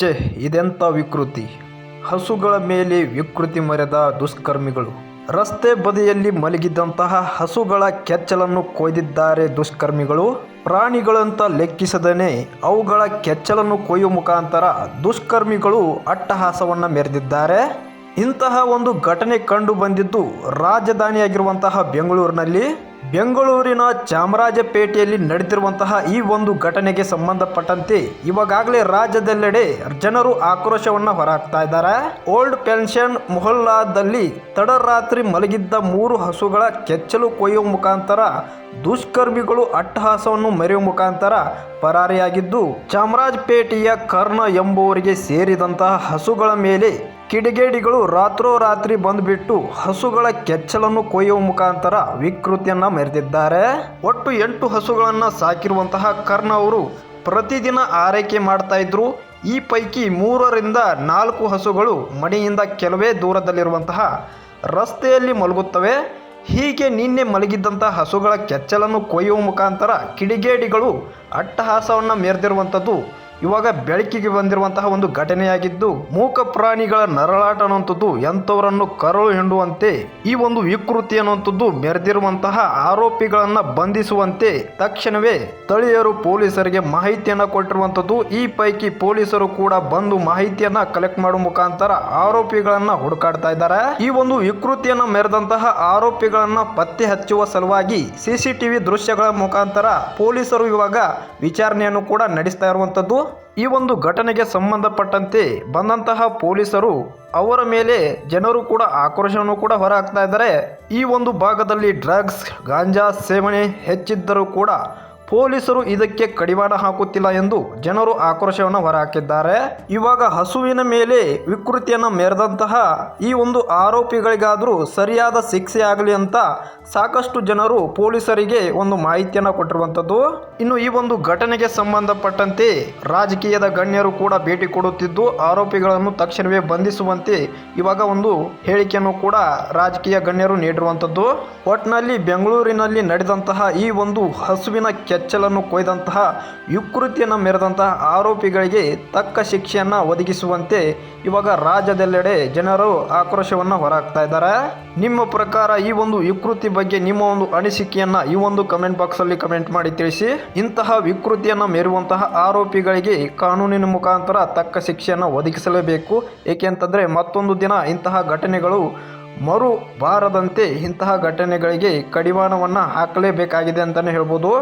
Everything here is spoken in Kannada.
ಛೆ ಇದೆಂಥ ವಿಕೃತಿ? ಹಸುಗಳ ಮೇಲೆ ವಿಕೃತಿ ಮರೆದ ದುಷ್ಕರ್ಮಿಗಳು. ರಸ್ತೆ ಬದಿಯಲ್ಲಿ ಮಲಗಿದ್ದಂತಹ ಹಸುಗಳ ಕೆಚ್ಚಲನ್ನು ಕೊಯ್ದಿದ್ದಾರೆ ದುಷ್ಕರ್ಮಿಗಳು. ಪ್ರಾಣಿಗಳಂತ ಲೆಕ್ಕಿಸದನೆ ಅವುಗಳ ಕೆಚ್ಚಲನ್ನು ಕೊಯ್ಯುವ ಮುಖಾಂತರ ದುಷ್ಕರ್ಮಿಗಳು ಅಟ್ಟಹಾಸವನ್ನು ಮೆರೆದಿದ್ದಾರೆ. ಇಂತಹ ಒಂದು ಘಟನೆ ಕಂಡು ಬಂದಿದ್ದು ರಾಜಧಾನಿಯಾಗಿರುವಂತಹ ಬೆಂಗಳೂರಿನಲ್ಲಿ. ಬೆಂಗಳೂರಿನ ಚಾಮರಾಜಪೇಟೆಯಲ್ಲಿ ನಡೆದಿರುವಂತಹ ಈ ಒಂದು ಘಟನೆಗೆ ಸಂಬಂಧಪಟ್ಟಂತೆ ಇವಾಗಲೇ ರಾಜ್ಯದೆಲ್ಲೆಡೆ ಜನರು ಆಕ್ರೋಶವನ್ನು ಹೊರಹಾಕ್ತಾ ಇದ್ದಾರೆ. ಓಲ್ಡ್ ಪೆನ್ಷನ್ ಮೊಹಲ್ಲಾದಲ್ಲಿ ತಡರಾತ್ರಿ ಮಲಗಿದ್ದ ಮೂರು ಹಸುಗಳ ಕೆಚ್ಚಲು ಕೊಯ್ಯುವ ಮುಖಾಂತರ ದುಷ್ಕರ್ಮಿಗಳು ಅಟ್ಟಹಾಸವನ್ನು ಮೆರೆಯುವ ಮುಖಾಂತರ ಪರಾರಿಯಾಗಿದ್ದು, ಚಾಮರಾಜಪೇಟೆಯ ಕರ್ಣ ಎಂಬುವರಿಗೆ ಸೇರಿದಂತಹ ಹಸುಗಳ ಮೇಲೆ ಕಿಡಿಗೇಡಿಗಳು ರಾತ್ರೋರಾತ್ರಿ ಬಂದುಬಿಟ್ಟು ಹಸುಗಳ ಕೆಚ್ಚಲನ್ನು ಕೊಯ್ಯುವ ಮುಖಾಂತರ ವಿಕೃತಿಯನ್ನ ಮೆರೆದಿದ್ದಾರೆ. ಒಟ್ಟು ಎಂಟು ಹಸುಗಳನ್ನು ಸಾಕಿರುವಂತಹ ಕರ್ಣ ಅವರು ಪ್ರತಿದಿನ ಆರೈಕೆ ಮಾಡ್ತಾ ಇದ್ರು. ಈ ಪೈಕಿ ಮೂರರಿಂದ ನಾಲ್ಕು ಹಸುಗಳು ಮನೆಯಿಂದ ಕೆಲವೇ ದೂರದಲ್ಲಿರುವಂತಹ ರಸ್ತೆಯಲ್ಲಿ ಮಲಗುತ್ತವೆ. ಹೀಗೆ ನಿನ್ನೆ ಮಲಗಿದ್ದಂತಹ ಹಸುಗಳ ಕೆಚ್ಚಲನ್ನು ಕೊಯ್ಯುವ ಮುಖಾಂತರ ಕಿಡಿಗೇಡಿಗಳು ಅಟ್ಟಹಾಸವನ್ನು ಮೆರೆದಿರುವಂಥದ್ದು ಇವಾಗ ಬೆಳಕಿಗೆ ಬಂದಿರುವಂತಹ ಒಂದು ಘಟನೆಯಾಗಿದ್ದು, ಮೂಕ ಪ್ರಾಣಿಗಳ ನರಳಾಟ ಅನ್ನುವಂಥದ್ದು ಎಂಥವರನ್ನು ಕರಳು ಹಿಂಡುವಂತೆ ಈ ಒಂದು ವಿಕೃತಿ ಅನ್ನುವಂಥದ್ದು ಮೆರೆದಿರುವಂತಹ ಆರೋಪಿಗಳನ್ನ ಬಂಧಿಸುವಂತೆ ತಕ್ಷಣವೇ ಸ್ಥಳೀಯರು ಪೊಲೀಸರಿಗೆ ಮಾಹಿತಿಯನ್ನ ಕೊಟ್ಟಿರುವಂಥದ್ದು. ಈ ಪೈಕಿ ಪೊಲೀಸರು ಕೂಡ ಬಂದು ಮಾಹಿತಿಯನ್ನ ಕಲೆಕ್ಟ್ ಮಾಡುವ ಮುಖಾಂತರ ಆರೋಪಿಗಳನ್ನ ಹುಡುಕಾಡ್ತಾ ಇದ್ದಾರೆ. ಈ ಒಂದು ವಿಕೃತಿಯನ್ನ ಮೆರೆದಂತಹ ಆರೋಪಿಗಳನ್ನ ಪತ್ತೆ ಹಚ್ಚುವ ಸಲುವಾಗಿ ಸಿಸಿಟಿವಿ ದೃಶ್ಯಗಳ ಮುಖಾಂತರ ಪೊಲೀಸರು ಇವಾಗ ವಿಚಾರಣೆಯನ್ನು ಕೂಡ ನಡೆಸ್ತಾ ಇರುವಂಥದ್ದು. ಈ ಒಂದು ಘಟನೆಗೆ ಸಂಬಂಧಪಟ್ಟಂತೆ ಬಂದಂತಹ ಪೊಲೀಸರು ಅವರ ಮೇಲೆ ಜನರು ಕೂಡ ಆಕ್ರೋಶವನ್ನು ಕೂಡ ಹೊರಹಾಕ್ತಾ ಇದ್ದಾರೆ. ಈ ಒಂದು ಭಾಗದಲ್ಲಿ ಡ್ರಗ್ಸ್, ಗಾಂಜಾ ಸೇವನೆ ಹೆಚ್ಚಿದ್ದರೂ ಕೂಡ ಪೊಲೀಸರು ಇದಕ್ಕೆ ಕಡಿವಾಣ ಹಾಕುತ್ತಿಲ್ಲ ಎಂದು ಜನರು ಆಕ್ರೋಶವನ್ನು ಹೊರಹಾಕಿದ್ದಾರೆ. ಇವಾಗ ಹಸುವಿನ ಮೇಲೆ ವಿಕೃತಿಯನ್ನು ಮೆರೆದಂತಹ ಈ ಒಂದು ಆರೋಪಿಗಳಿಗಾದರೂ ಸರಿಯಾದ ಶಿಕ್ಷೆ ಆಗಲಿ ಅಂತ ಸಾಕಷ್ಟು ಜನರು ಪೊಲೀಸರಿಗೆ ಒಂದು ಮಾಹಿತಿಯನ್ನು ಕೊಟ್ಟಿರುವಂಥದ್ದು. ಇನ್ನು ಈ ಒಂದು ಘಟನೆಗೆ ಸಂಬಂಧಪಟ್ಟಂತೆ ರಾಜಕೀಯದ ಗಣ್ಯರು ಕೂಡ ಭೇಟಿ ಕೊಡುತ್ತಿದ್ದು, ಆರೋಪಿಗಳನ್ನು ತಕ್ಷಣವೇ ಬಂಧಿಸುವಂತೆ ಇವಾಗ ಒಂದು ಹೇಳಿಕೆಯನ್ನು ಕೂಡ ರಾಜಕೀಯ ಗಣ್ಯರು ನೀಡಿರುವಂಥದ್ದು. ಒಟ್ಟಿನಲ್ಲಿ ಬೆಂಗಳೂರಿನಲ್ಲಿ ನಡೆದಂತಹ ಈ ಒಂದು ಹಸುವಿನ ಕೆಚ್ಚಲನ್ನು ಕೊಯ್ದಂತಹ ವಿಕೃತಿಯನ್ನು ಮೆರೆದಂತಹ ಆರೋಪಿಗಳಿಗೆ ತಕ್ಕ ಶಿಕ್ಷೆಯನ್ನು ಒದಗಿಸುವಂತೆ ಇವಾಗ ರಾಜ್ಯದೆಲ್ಲೆಡೆ ಜನರು ಆಕ್ರೋಶವನ್ನು ಹೊರಹಾಕ್ತಾ ಇದ್ದಾರೆ. ನಿಮ್ಮ ಪ್ರಕಾರ ಈ ಒಂದು ವಿಕೃತಿ ಬಗ್ಗೆ ನಿಮ್ಮ ಒಂದು ಅನಿಸಿಕೆಯನ್ನು ಈ ಒಂದು ಕಮೆಂಟ್ ಬಾಕ್ಸಲ್ಲಿ ಕಮೆಂಟ್ ಮಾಡಿ ತಿಳಿಸಿ. ಇಂತಹ ವಿಕೃತಿಯನ್ನು ಮೆರುವಂತಹ ಆರೋಪಿಗಳಿಗೆ ಕಾನೂನಿನ ಮುಖಾಂತರ ತಕ್ಕ ಶಿಕ್ಷೆಯನ್ನು ಒದಗಿಸಲೇಬೇಕು. ಏಕೆಂತಂದರೆ ಮತ್ತೊಂದು ದಿನ ಇಂತಹ ಘಟನೆಗಳು ಮರು ಬಾರದಂತೆ ಇಂತಹ ಘಟನೆಗಳಿಗೆ ಕಡಿವಾಣವನ್ನು ಹಾಕಲೇಬೇಕಾಗಿದೆ ಅಂತಲೇ ಹೇಳ್ಬೋದು.